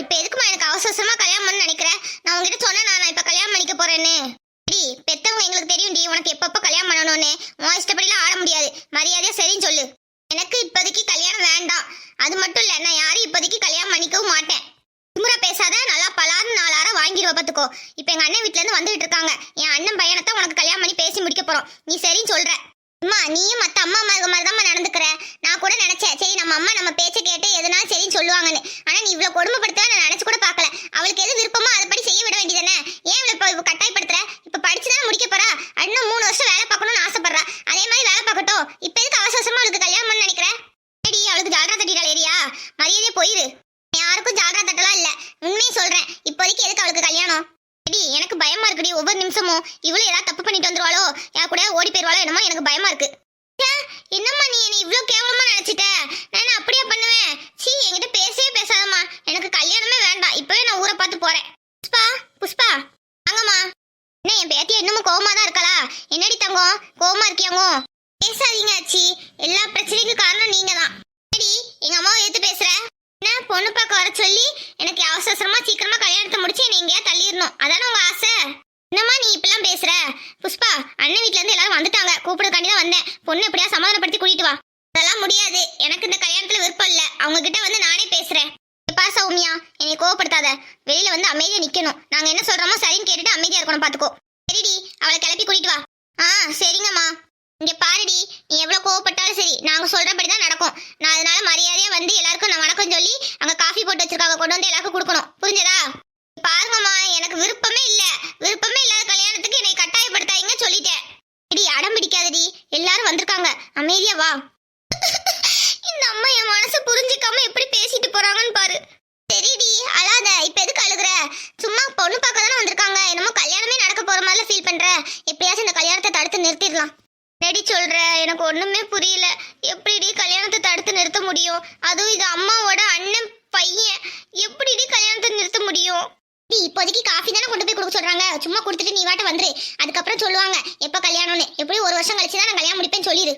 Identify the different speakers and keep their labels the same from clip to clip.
Speaker 1: இப்ப எதுக்குமா எனக்கு அவசரமா கல்யாணம் பண்ண நினைக்கிறேன் நான் உங்ககிட்ட சொன்னேன் நான் இப்ப கல்யாணம் பண்ணிக்க போறேன்னு. டி பெத்தவங்க எங்களுக்கு தெரியும் டி உனக்கு எப்பப்ப கல்யாணம் பண்ணணும்னு. உன் இஷ்டப்படிலாம் ஆட முடியாது. மரியாதையா சரின்னு சொல்லு. எனக்கு இப்போதைக்கு கல்யாணம் வேண்டாம். அது மட்டும் இல்ல நான் யாரும் இப்போதைக்கு கல்யாணம் பண்ணிக்கவும் மாட்டேன். திமுறை பேசாத நல்லா பலாறு நாலார வாங்கிடுவ பாத்துக்கோ. இப்ப எங்க அண்ணன் வீட்டுல இருந்து வந்துகிட்டு இருக்காங்க. என் அண்ணன் பையனை தான் உனக்கு கல்யாணம் பண்ணி பேசி முடிக்க போறோம். நீ சரின்னு சொல்ற. அம்மா நீயும் மத்த அம்மா அம்மா மாதிரி தான் நடந்துக்கிற. நான் கூட நினைச்சேன் சரி நம்ம அம்மா நம்ம பேச்ச கேட்டு எதுனாலும் சரின்னு சொல்லுவாங்கன்னு. ஆனா நீ இவ்வளவு கொடுமைப்படுத்த நான் நினைச்சு கூட பார்க்கல. அவளுக்கு எது விருப்பமோ அதுபடி செய்ய விட வேண்டியதானே ஏன் இவ்வளவு கட்டாயப்படுத்துற? இப்ப படிச்சுதான் முடிக்க போறா? இன்னும் மூணு வருஷம் வேலை பார்க்கணும்னு ஆசைப்படுறா. அதே மாதிரி வேலை பார்க்கட்டும் இப்ப எதுக்கு அவசர அவசரமா அவளுக்கு கல்யாணம் பண்ண நினைக்கிற சரி அவளுக்கு ஜால்ரா தட்டிட்டாள் ஏரியா மரியாதையே போயிரு யாருக்கும் ஜால்ரா தட்டலாம் இல்ல உண்மையை சொல்றேன் இப்போதைக்கு எதுக்கு அவளுக்கு கல்யாணம் எடி எனக்கு பயமா இருக்குடி ஒவ்வொரு நிமிஷமும் இவ்வளவு ஏதாவது தப்பு பண்ணிட்டு வந்துருவாளோ என் கூட ஓடி போயிருவாளோ என்னமோ எனக்கு பயமா இருக்கு ச்சே, என்னம்மா நீ என்னை இவ்ளோ கேவலமா நினைச்சிட்ட நான் என்ன அப்படியே பண்ணுவேன் சீ என்கிட்ட பேசவே பேசாதம்மா எனக்கு கல்யாணமே வேண்டாம் இப்பவே நான் ஊரை பார்த்து போறேன் புஷ்பா புஷ்பா வாங்கம்மா என்ன என் பேத்தி இன்னமும் கோவமா தான் இருக்காளா என்னடி தங்கம் கோவமா இருக்கியாங்கோ பேசாதீங்க ஆச்சி எல்லா பிரச்சனைக்கும் காரணம் நீங்க தான் சரி எங்க அம்மாவை எடுத்து பேசுற என்ன பொண்ணு பார்க்க வர சொல்லி எனக்கு அவசர அவசரமா சீக்கிரமா கல்யாணத்தை முடிச்சு என்னை எங்கேயா தள்ளிடணும் அதானே உங்க ஆசை என்னம்மா நீ இப்பெல்லாம் பேசுற புஷ்பா அண்ணன் வீட்ல இருந்து எல்லாரும் தான் வந்தேன். பொண்ணு எப்படியா சமாதானப்படுத்தி கூட்டிட்டு வா. அதெல்லாம் முடியாது. எனக்கு இந்த கல்யாணத்துல விருப்பம் இல்ல. அவங்க கிட்ட வந்து நானே பேசுறேன். எப்பா சௌமியா? என்னை கோவப்படுத்தாத. வெளியில வந்து அமைதியா நிக்கணும். நாங்க என்ன சொல்றோமோ சரின்னு கேட்டுட்டு அமைதியா இருக்கணும் பாத்துக்கோ. சரிடி அவளை கிளப்பி கூட்டிட்டு வா. ஆ சரிங்கம்மா. இங்க பாருடி நீ எவ்வளவு கோவப்பட்டாலும் சரி நாங்க சொல்ற தான் நடக்கும் நான் அதனால மரியாதையா வந்து எல்லாருக்கும் நான் வணக்கம் சொல்லி அங்க காஃபி போட்டு வச்சிருக்காங்க கொண்டு வந்து எல்லாருக்கும் கொடுக்கணும் புரிஞ்சதா பாருங்கம்மா எனக்கு விருப்பமே இல்ல விருப்பமே இல்லாத கல்யாணத்துக்கு என்னை கட்டாயப்படுத்தாதீங்க சொல்லிட்டேன் இடி அடம் பிடிக்காதடி எல்லாரும் வந்திருக்காங்க அமைதியா வா இந்த அம்மா என் மனசு புரிஞ்சுக்காம எப்படி பேசிட்டு போறாங்கன்னு பாரு சரிடி அழாத இப்ப எதுக்கு அழுகுற சும்மா பொண்ணு பார்க்க தானே வந்திருக்காங்க என்னமோ கல்யாணமே நடக்க போற மாதிரில ஃபீல் பண்ற எப்படியாச்சும் இந்த கல்யாணத்தை பண்ணிடலாம் நிறுத்திடலாம் ரெடி சொல்ற எனக்கு ஒண்ணுமே புரியல. எப்படிடி கல்யாணத்தை தடுத்து நிறுத்த முடியும்? அதுவும் இது அம்மாவோட அண்ணன் பையன். எப்படிடி கல்யாணத்தை நிறுத்த முடியும்? நீ இப்போதைக்கு காஃபி தானே கொண்டு போய் கொடுக்க சொல்றாங்க. சும்மா கொடுத்துட்டு நீ வாட்ட வந்துரு. அதுக்கப்புறம் சொல்லுவாங்க எப்ப கல்யாணம்னு. எப்படி ஒரு வருஷம் கழிச்சு தான் நான் கல்யாணம் முடிப்பேன்னு சொல்லிடு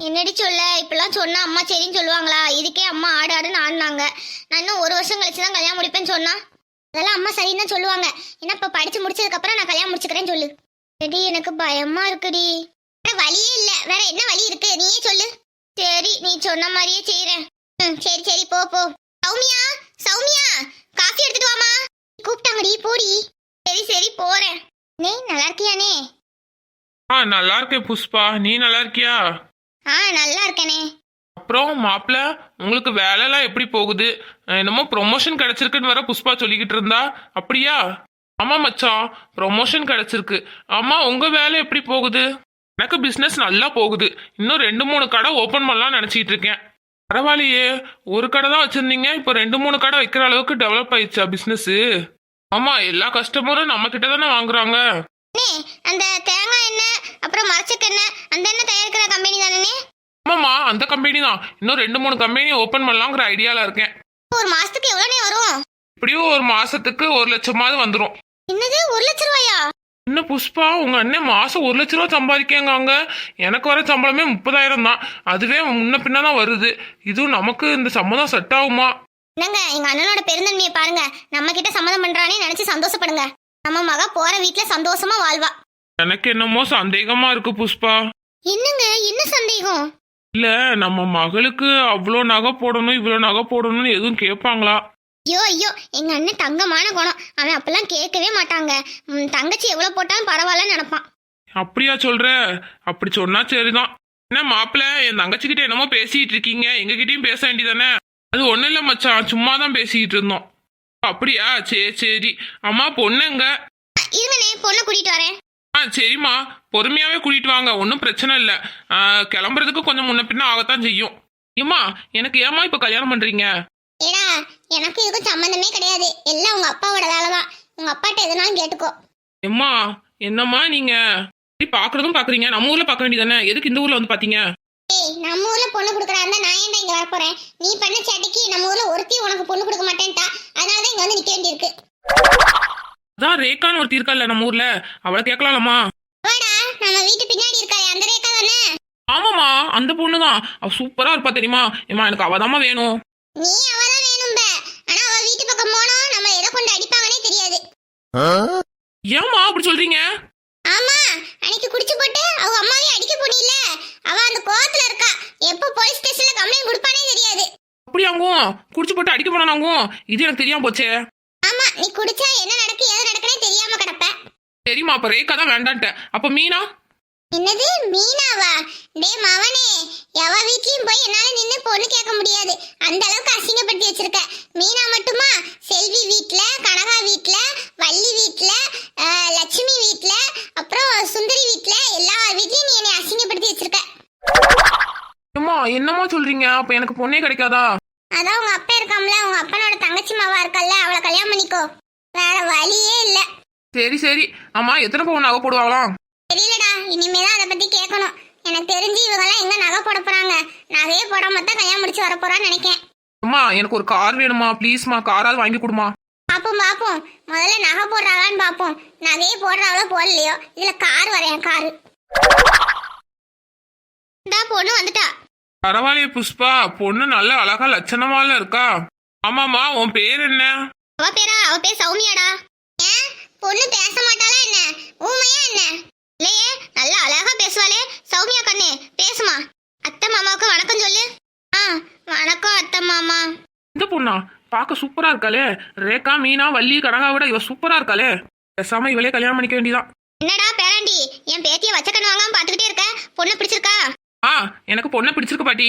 Speaker 1: என்னடி சொல்ல இப்பெல்லாம் சொன்னா அம்மா சரின்னு சொல்லுவாங்களா? இதுக்கே அம்மா ஆடு ஆடுன்னு ஆடினாங்க. நான் இன்னும் ஒரு வருஷம் கழிச்சு தான் கல்யாணம் முடிப்பேன்னு சொன்னா? அதெல்லாம் அம்மா சரின்னு தான் சொல்லுவாங்க. ஏன்னா இப்ப படிச்சு முடிச்சதுக்கு அப்புறம் நான் கல்யாணம் முடிச்சுக்கிறேன்னு சொல்லு. ரெடி எனக்கு பயமா இருக்குடி. வேற வழியே இல்ல. வேற என்ன வழி இருக்கு? நீயே சொல்லு. சரி நீ சொன்ன மாதிரியே செய்யறேன் சரி சரி போ போ. சௌமியா சௌமியா காஃபி எடுத்துட்டு வாமா கூப்பிட்டாங்கடி போடி. சரி சரி போறேன். நே நல்லா இருக்கியானே
Speaker 2: ஆ நல்லா இருக்கேன் புஷ்பா. நீ நல்லா இருக்கியா?
Speaker 1: ஆ நல்லா இருக்கேனே
Speaker 2: அப்புறம் மாப்பிள்ள உங்களுக்கு வேலைலாம் எப்படி போகுது? என்னமோ ப்ரொமோஷன் கிடைச்சிருக்குன்னு வர புஷ்பா சொல்லிக்கிட்டு இருந்தா. அப்படியா? ஆமா மச்சான் ப்ரொமோஷன் கிடைச்சிருக்கு. ஆமா உங்க வேலை எப்படி போகுது? எனக்கு பிசினஸ் நல்லா போகுது. இன்னும் ரெண்டு மூணு கடை ஓபன் பண்ணலாம்னு நினைச்சிட்டு இருக்கேன். பரவாயில்லையே. ஒரு கடை தான் வச்சிருந்தீங்க. இப்போ ரெண்டு மூணு கடை வைக்கிற அளவுக்கு டெவலப் ஆயிடுச்சா பிசினஸ் ஆமா எல்லா கஸ்டமரும் நம்ம கிட்ட தானே வாங்குறாங்க.
Speaker 1: அந்த தேங்காய் எண்ணெய் அப்புறம் மரச்சக்கெண்ணெய் அந்த எண்ணெய் தயாரிக்கிற கம்பெனி தானே?
Speaker 2: ஆமாம்மா அந்த கம்பெனி தான். இன்னும் ரெண்டு மூணு கம்பெனி ஓபன் பண்ணலாங்கிற ஐடியால இருக்கேன்.
Speaker 1: ஒரு மாசத்துக்கு எவ்வளோனே வரும்?
Speaker 2: இப்படியும் ஒரு மாசத்துக்கு ஒரு லட்சமாவது வந்துடும்
Speaker 1: என்னது ஒரு லட்ச ரூபாயா?
Speaker 2: என்ன புஷ்பா உங்க அண்ணன் மாசம் ஒரு லட்ச ரூபா சம்பாதிக்கங்க எனக்கு வர சம்பளமே முப்பதாயிரம் தான். அதுவே முன்ன பின்ன தான் வருது. இதுவும் நமக்கு இந்த சம்மதம் செட் ஆகுமா?
Speaker 1: என்னங்க எங்க அண்ணனோட பெருந்தன்மையை பாருங்க. நம்ம கிட்ட சம்மதம் பண்றானே நினைச்சு சந்தோஷப்படுங்க. நம்ம மக போற வீட்ல சந்தோஷமா வாழ்வா.
Speaker 2: எனக்கு என்னமோ சந்தேகமா இருக்கு புஷ்பா.
Speaker 1: என்னங்க என்ன சந்தேகம்?
Speaker 2: இல்ல நம்ம மகளுக்கு அவ்வளோ நகை போடணும் இவ்வளோ நகை போடணும்னு எதுவும் கேட்பாங்களா
Speaker 1: ஐயோ ஐயோ எங்க அண்ணன் தங்கமான குணம். அவன் அப்பெல்லாம் கேட்கவே மாட்டாங்க. ம், தங்கச்சி எவ்வளவு போட்டாலும் பரவாயில்லன்னு நினைப்பான்.
Speaker 2: அப்படியா சொல்ற? அப்படி சொன்னா சரிதான். என்ன மாப்பிள்ள என் தங்கச்சிக்கிட்ட என்னமோ பேசிட்டு இருக்கீங்க. எங்ககிட்டயும் பேச வேண்டியதானே? அது ஒண்ணும் இல்ல மச்சான். சும்மா தான் பேசிட்டு இருந்தோம். அப்படியா? சரி சரி. அம்மா பொண்ணுங்க
Speaker 1: இருங்கண்ணே பொண்ணை கூட்டிட்டு வரேன்.
Speaker 2: ஆ சரிம்மா. பொறுமையாவே கூட்டிட்டு வாங்க. ஒன்றும் பிரச்சனை இல்லை. கிளம்புறதுக்கு கொஞ்சம் முன்ன பின்ன ஆகத்தான் செய்யும். ஏம்மா எனக்கு ஏம்மா இப்போ கல்யாணம் பண்றீங்க?
Speaker 1: ஏடா எனக்கு இதுக்கும் சம்மந்தமே கிடையாது. எல்லாம் உங்க அப்பாவோட வேலை தான் உங்க அப்பாட்ட எதுனாலும் கேட்டுக்கோ.
Speaker 2: எம்மா என்னம்மா நீங்க? இப்படி பாக்குறதும் பாக்குறீங்க. நம்ம ஊர்ல பார்க்க வேண்டியதானே எதுக்கு இந்த ஊர்ல வந்து பாத்தீங்க?
Speaker 1: ஏய் நம்ம ஊர்ல பொண்ணு கொடுக்குறா இருந்தா நான் ஏன்டா இங்க வரப்போறேன்? நீ பண்ண சேட்டைக்கு நம்ம ஊர்ல ஒருத்தி உனக்கு பொண்ணு கொடுக்க மாட்டேன்ட்டா. அதனால தான் இங்க வந்து நிக்க வேண்டியிருக்கு.
Speaker 2: அதான் ரேகான்னு ஒருத்தி இருக்கல்ல நம்ம ஊர்ல. அவளை கேட்கலாம்மா
Speaker 1: வாடா நம்ம வீட்டு பின்னாடி இருக்காளே அந்த ரேக்கா தானே?
Speaker 2: ஆமாம்மா அந்த பொண்ணு தான் அவ சூப்பரா இருப்பா தெரியுமா? ஏம்மா எனக்கு அவதாம்மா வேணும்.
Speaker 1: நீ அவ வீட்டு பக்கம் போனோம் நம்ம எதை கொண்டு அடிப்பாங்கன்னே தெரியாது
Speaker 2: ஏம்மா அப்படி சொல்றீங்க?
Speaker 1: ஆமா அன்னைக்கு குடிச்சு போட்டு அவங்க அம்மாவையும் அடிக்க போனில்ல அவ அந்த கோவத்துல இருக்கா. எப்ப போலீஸ் ஸ்டேஷன்ல கம்ப்ளைண்ட் கொடுப்பானே தெரியாது.
Speaker 2: அப்படியாங்கும் குடிச்சு போட்டு அடிக்க போனாங்கும் இது எனக்கு தெரியாம போச்சே.
Speaker 1: ஆமா நீ குடிச்சா என்ன நடக்கு ஏது நடக்குனே தெரியாம கிடப்ப.
Speaker 2: சரிம்மா அப்ப ரேகா தான் வேண்டான்ட்டேன் அப்ப மீனா?
Speaker 1: என்னது மீனாவா? டே மவனே எவ வீட்லயும் போய் என்னால நின்னு பொண்ணு கேட்க முடியாது. அந்த அளவுக்கு அசிங்கப்படுத்தி வச்சிருக்க மீனா மட்டுமா செல்வி வீட்ல கனகா வீட்ல வள்ளி வீட்ல அஹ், லட்சுமி வீட்ல அப்புறம் சுந்தரி வீட்ல எல்லா வீட்லயும் நீ என்னை அசிங்கப்படுத்தி வச்சிருக்க
Speaker 2: அம்மா என்னம்மா சொல்றீங்க அப்ப எனக்கு பொண்ணே கிடைக்காதா?
Speaker 1: அதான் உங்க அப்பா இருக்காம்ல உங்க அப்பனோட தங்கச்சி மாவா இருக்கல்ல அவளை கல்யாணம் பண்ணிக்கோ. வேற வழியே இல்ல.
Speaker 2: சரி சரி. அம்மா எத்தனை பவுன் நகை போடுவாங்களாம்
Speaker 1: தெரியலடா இனிமேதான் அதை பத்தி கேட்கணும். எனக்கு தெரிஞ்சு இவங்கெல்லாம் எங்க நகை போட போறாங்க. நகையே போடாம தான் கல்யாணம் முடிச்சு வர போறான்னு நினைக்கேன்.
Speaker 2: அம்மா எனக்கு ஒரு கார் வேணுமா? ப்ளீஸ்மா காராவது வாங்கி கொடுமா.
Speaker 1: பாப்போம் பாப்போம். முதல்ல நகை போடுறாங்களான்னு பாப்போம். நகையே போடுறாங்களோ போடலையோ இதுல கார் வரையன் காரு. இந்தா பொண்ணு வந்துட்டா.
Speaker 2: பரவாயில்லையே புஷ்பா. பொண்ணு நல்ல அழகா லட்சணமால இருக்கா. ஆமாம்மா உன் பேர் என்ன?
Speaker 1: அவ பேரா? அவ பேர் சௌமியாடா. ஏன்? பொண்ணு பேச மாட்டாளா என்ன? ஊமையா என்ன? இல்லையே நல்லா அழகா பேசுவாளே. சௌமியா கண்ணு பேசுமா. அத்தை மாமாவுக்கு வணக்கம் சொல்லு. ஆ வணக்கம் அத்தை மாமா.
Speaker 2: இந்த பொண்ணா? பார்க்க சூப்பரா இருக்காளே. ரேகா மீனா வள்ளி கனகா விட இவ சூப்பரா இருக்காளே. பேசாம இவளே கல்யாணம் பண்ணிக்க வேண்டியதான்
Speaker 1: என்னடா பேராண்டி? என் பேத்திய வச்ச கண்ணு வாங்காம பாத்துக்கிட்டே இருக்க. பொண்ணு பிடிச்சிருக்கா?
Speaker 2: ஆ எனக்கு பொண்ணை பிடிச்சிருக்கு பாட்டி.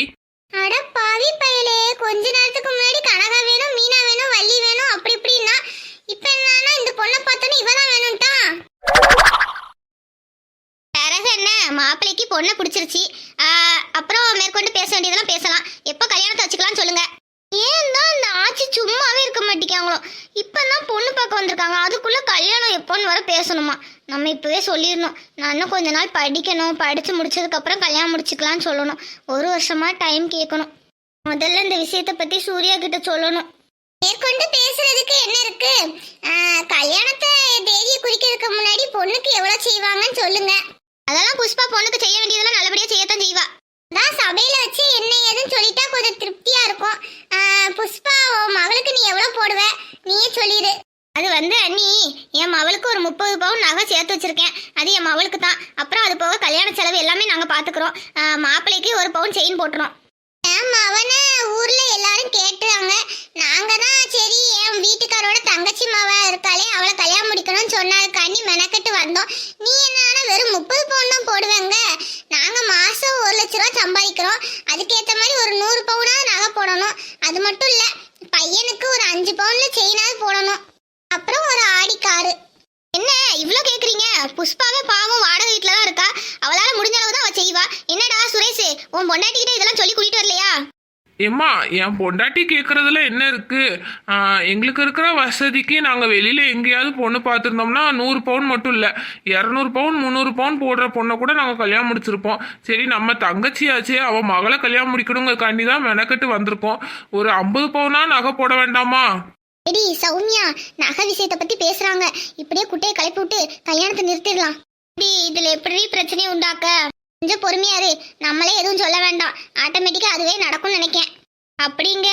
Speaker 1: அட பாவி பயலே கொஞ்ச நேரத்துக்கு முன்னாடி கனகா வேணும் மீனா வேணும் வள்ளி வேணும் அப்படி இப்படின்னா. இப்ப என்னன்னா இந்த பொண்ணை பார்த்தோன்னு இவதான் வேணும்ட்டா. பிறகு என்ன மாப்பிள்ளைக்கு பொண்ணை பிடிச்சிருச்சு. அப்புறம் மேற்கொண்டு பேச வேண்டியதெல்லாம் பேசலாம். எப்போ கல்யாணத்தை வச்சுக்கலாம் சொல்லுங்க. ஏன் தான் இந்த ஆட்சி சும்மாவே இருக்க மாட்டேங்காங்களோ இப்பதான் பொண்ணு பார்க்க வந்திருக்காங்க. அதுக்குள்ள கல்யாணம் எப்போன்னு வர பேசணுமா. நம்ம இப்போவே சொல்லிடணும். நான் இன்னும் கொஞ்ச நாள் படிக்கணும். படித்து முடிச்சதுக்கப்புறம் கல்யாணம் முடிச்சுக்கலாம்னு சொல்லணும். ஒரு வருஷமாக டைம் கேட்கணும். முதல்ல இந்த விஷயத்தை பற்றி சூர்யா கிட்ட சொல்லணும். மேற்கொண்டு பேசுறதுக்கு என்ன இருக்கு? கல்யாணத்தை தேதியை குறிக்கிறதுக்கு முன்னாடி பொண்ணுக்கு எவ்வளவு செய்வாங்கன்னு சொல்லுங்க. அதெல்லாம் புஷ்பா பொண்ணுக்கு செய்ய வேண்டியதெல்லாம் நல்லபடியா செய்யத்தான் செய்வா. தான் சபையில வச்சு என்ன ஏதுன்னு சொல்லிட்டா கொஞ்சம் திருப்தியா இருக்கும். புஷ்பா மகளுக்கு நீ எவ்வளவு போடுவ? நீயே சொல்லிடு. அது வந்து அண்ணி என் மவளுக்கு ஒரு முப்பது பவுன் நகை சேர்த்து வச்சிருக்கேன். அது என் மவளுக்கு தான். அப்புறம் அது போக கல்யாண செலவு எல்லாமே நாங்க பாத்துக்கிறோம். மாப்பிள்ளைக்கு ஒரு பவுன் செயின் போட்டுரும் என் மவனை ஊர்ல எல்லாரும் கேட்டுறாங்க. நாங்க தான் சரி என் வீட்டுக்காரோட தங்கச்சி மாவா இருக்காளே அவளை கல்யாணம் முடிக்கணும்னு சொன்னாருக்காண்டி மெனக்கெட்டு வந்தோம். நீ என்னன்னா வெறும் முப்பது பவுன் தான் போடுவேங்க. நாங்க மாசம் ஒரு லட்ச ரூபா சம்பாதிக்கிறோம். அதுக்கேற்ற மாதிரி ஒரு நூறு பவுனாவது நகை போடணும். அது மட்டும் இல்ல பையனுக்கு ஒரு அஞ்சு பவுன்ல செயினாவது போடணும். காரு. என்ன இவ்வளோ கேட்குறீங்க புஷ்பாவே பாவம் வாடகை வீட்டில் தான் இருக்கா. அவளால் முடிஞ்ச அளவு தான் அவள் செய்வா. என்னடா சுரேஷ் உன் பொண்டாட்டிக்கிட்ட இதெல்லாம் சொல்லி கூட்டிட்டு வரலையா?
Speaker 2: ஏம்மா என் பொண்டாட்டி கேட்குறதுல என்ன இருக்குது எங்களுக்கு இருக்கிற வசதிக்கு நாங்கள் வெளியில் எங்கேயாவது பொண்ணு பார்த்துருந்தோம்னா நூறு பவுன் மட்டும் இல்லை. இரநூறு பவுன் முந்நூறு பவுன் போடுற பொண்ணை கூட நாங்கள் கல்யாணம் முடிச்சிருப்போம். சரி நம்ம தங்கச்சியாச்சே அவள் மகளை கல்யாணம் முடிக்கணுங்கிறக்காண்டி தான் மெனக்கட்டு வந்திருக்கோம். ஒரு ஐம்பது பவுனா நகை போட வேண்டாமா?
Speaker 1: எடி சௌமியா நகை விஷயத்தை பத்தி பேசுறாங்க. இப்படியே குட்டையை கிளப்பி விட்டு கல்யாணத்தை நிறுத்திடலாம். டி இதுல எப்படி பிரச்சனையை உண்டாக்க? கொஞ்சம் பொறுமையா இரு. நம்மளே எதுவும் சொல்ல வேண்டாம். ஆட்டோமேட்டிக்கா அதுவே நடக்கும்னு நினைக்கேன். அப்படிங்க.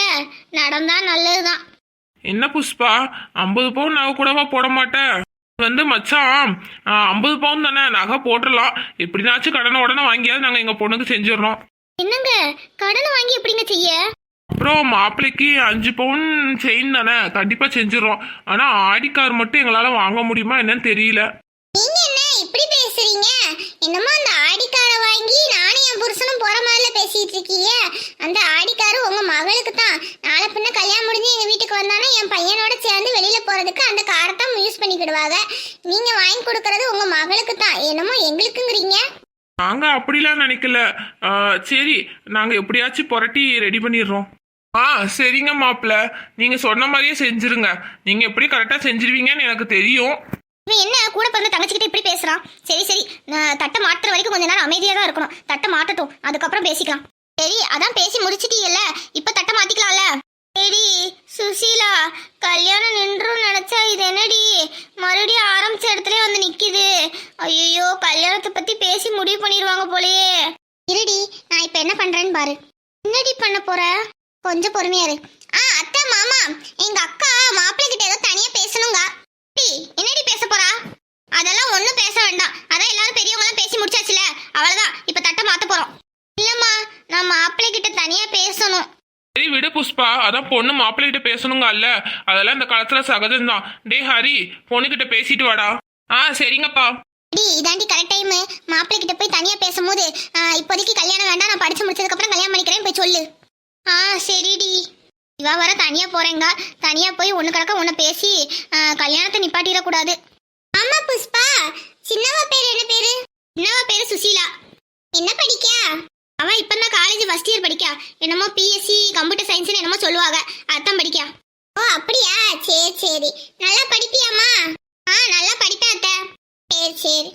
Speaker 1: நடந்தா நல்லதுதான்.
Speaker 2: என்ன புஷ்பா? ஐம்பது பவுன் நகை கூடவா போட மாட்டேன் வந்து மச்சான் ஐம்பது பவுன் தானே. நகை போட்டுடலாம். எப்படினாச்சும் கடனை உடனே வாங்கியாவது நாங்கள் எங்கள் பொண்ணுக்கு செஞ்சிடறோம்
Speaker 1: என்னங்க? கடனை வாங்கி எப்படிங்க செய்ய?
Speaker 2: அப்புறம் மாப்பிள்ளைக்கு அஞ்சு பவுன் செயின் தானே? கண்டிப்பாக செஞ்சிடறோம். ஆனால் ஆடி கார் மட்டும் எங்களால் வாங்க முடியுமா என்னன்னு தெரியல.
Speaker 1: நீங்க என்ன? இப்படி பேசுறீங்க? என்னமோ அந்த ஆடிக்கார வாங்கி நானும் என் புருஷனும் போற மாதிரில பேசிட்டு இருக்கீங்க. அந்த ஆடிக்காரு உங்க மகளுக்கு தான். நாளை பின்ன கல்யாணம் முடிஞ்சு எங்க வீட்டுக்கு வந்தானா என் பையனோட சேர்ந்து வெளியில போறதுக்கு அந்த காரை தான் யூஸ் பண்ணிக்கிடுவாங்க. நீங்க வாங்கி கொடுக்கறது உங்க மகளுக்கு தான். என்னமோ எங்களுக்குங்கிறீங்க.
Speaker 2: நாங்கள் அப்படிலாம் நினைக்கல. சரி நாங்கள் எப்படியாச்சும் புரட்டி ரெடி பண்ணிடுறோம். ஆ சரிங்க மாப்பிள்ள. நீங்கள் சொன்ன மாதிரியே செஞ்சிருங்க. நீங்கள் எப்படி கரெக்டாக செஞ்சிருவீங்கன்னு எனக்கு தெரியும்.
Speaker 1: இவன் என்ன கூட பிறந்த தங்கச்சிக்கிட்ட இப்படி பேசுறான்? சரி சரி. நான் தட்டை மாட்டுற வரைக்கும் கொஞ்ச நேரம் அமைதியா தான் இருக்கணும். தட்டை மாட்டட்டும் அதுக்கப்புறம் பேசிக்கலாம். சரி அதான் பேசி முடிச்சிட்டீங்கல்ல இப்ப தட்டை மாத்திக்கலாம்ல. சரி சுசீலா கல்யாணம் நின்றும் நினைச்சா இது என்னடி? மறுபடியும் ஆரம்பிச்ச இடத்துல வந்து நிக்குது. ஐயோ கல்யாணத்தை பத்தி பேசி முடிவு பண்ணிடுவாங்க போலயே. இருடி நான் இப்ப என்ன பண்றேன்னு பாரு. என்னடி பண்ண போற? கொஞ்சம் பொறுமையா இரு. ஆ அத்தை மாமா. எங்க அக்கா மாப்பிள்ளை கிட்ட ஏதோ தனியா பேசணுங்க. டி என்னடி பேச போறா? அதெல்லாம் ஒண்ணும் பேச வேண்டாம். அதான் எல்லாரும் பெரியவங்க எல்லாம் பேசி முடிச்சாச்சுல. அவ்வளவுதான். இப்ப தட்டை மாத்த போறோம். இல்லம்மா நான் மாப்பிள்ளை கிட்ட தனியா பேசணும்.
Speaker 2: சரி விடு புஷ்பா. அதான் பொண்ணு மாப்பிள்ளைகிட்ட பேசணுங்க அல்ல. அதெல்லாம் இந்த காலத்துல சகஜம்தான். டே ஹரி பொண்ணுகிட்ட பேசிட்டு வாடா. ஆ சரிங்கப்பா.
Speaker 1: டி இதாண்டி கரெக்ட் டைம் மாப்பிள்ளை கிட்ட போய் தனியா பேசும்போது இப்போதைக்கு கல்யாணம் வேண்டாம். நான் படிச்சு முடிச்சதுக்கு அப்புறம் கல்யாணம் பண்ணிக்கிறேன் போய் சொல்லு. ஆ சரிடி. இவா வர தனியாக போகிறேங்க தனியாக போய் ஒன்று கிடக்க ஒண்ணு பேசி கல்யாணத்தை நிப்பாட்டிடக்கூடாது ஆமாம் ஆமா புஷ்பா. சின்னவா பேர் என்ன பேர்? சின்னவா பேர் சுசீலா. என்ன படிக்கா? இப்போ தான் காலேஜ் ஃபர்ஸ்ட் இயர் படிக்கா. என்னமோ பிஎஸ்சி கம்ப்யூட்டர் சயின்ஸ்னு என்னமோ சொல்லுவாங்க. அதான் படிக்கா. ஓ அப்படியா? சரி சரி. நல்லா படிப்பியாமா ஆ நல்லா படிப்பேன் அத்தை. சரி சரி.